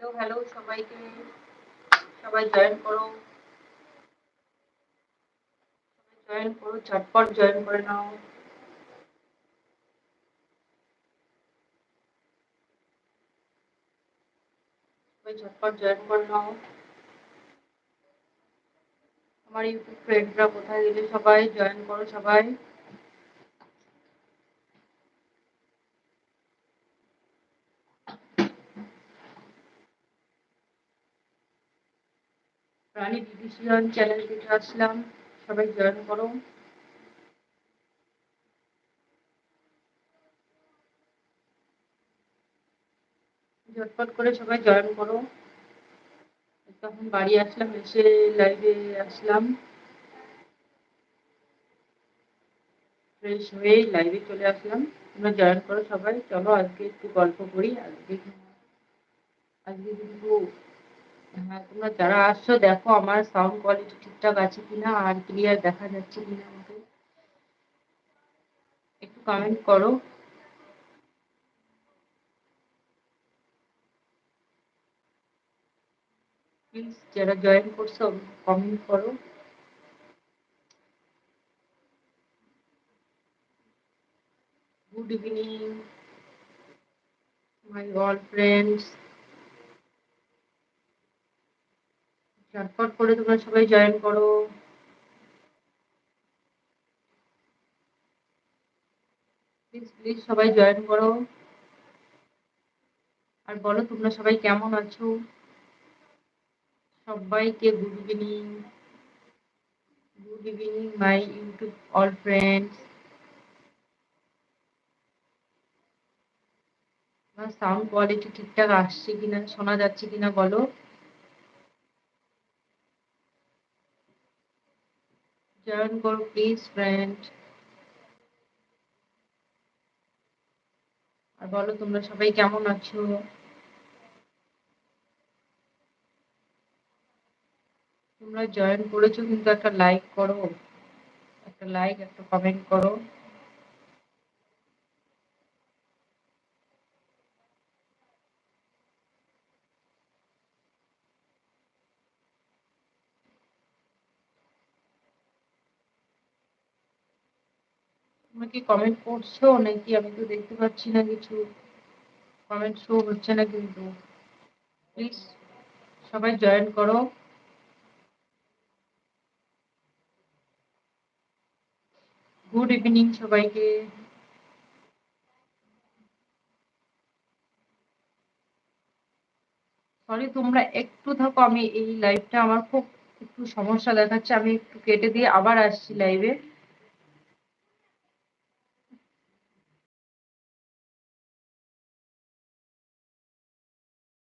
Hello hello, সবাইকে, সবাই join করো। জয়েন করো, ঝটপট জয়েন করে নাও। সবাই ঝটপট জয়েন করে নাও। আমার ইউটিউব ফ্রেন্ডরা কোথায় গেলে সবাই জয়েন করো সবাই। প্রাণী বিভীষণ চ্যানেল থেকে আসলাম। সবাই জয়েন করো। ঝটপট করে সবাই জয়েন করো। তখন বাড়ি আসলাম, এসে লাইভে আসলাম। ফ্রেশ হয়ে লাইভে চলে আসলাম। তোমরা জয়েন করো সবাই। চলো আজকে একটু গল্প করি। আজকে আজকে কিন্তু হ্যাঁ তোমরা যারা আসছো, দেখো আমার সাউন্ড কোয়ালিটি ঠিকঠাক আছে কিনা, আর ক্লিয়ার দেখা যাচ্ছে কিনা আমাকে একটু কমেন্ট করো। প্লিজ যারা জয়েন করছ কমেন্ট করো। Good evening my all friends ঝটপট করে তোমরা সবাই জয়েন করো। প্লিজ প্লিজ সবাই জয়েন করো। আর বলো তোমরা সবাই কেমন আছো? সবাইকে good evening good evening my YouTube all friends sound quality ঠিকঠাক আসছে কিনা, শোনা যাচ্ছে কিনা বলো। জয়েন করো প্লিজ ফ্রেন্ড আর বলো, তোমরা সবাই কেমন আছো? তোমরা জয়েন করেছ, কিন্তু একটা লাইক করো। একটা লাইক একটা কমেন্ট করো। তোমরা কি কমেন্ট করছ? নাকি আমি তো দেখতে পাচ্ছি না কিছু। কমেন্ট শো হচ্ছে না কিন্তু। প্লিজ সবাই জয়েন করো। গুড ইভিনিং সবাইকে। সরি তোমরা একটু থাকো, আমি এই লাইভটা আমার খুব একটু সমস্যা দেখাচ্ছে। আমি একটু কেটে দিয়ে আবার আসছি লাইভে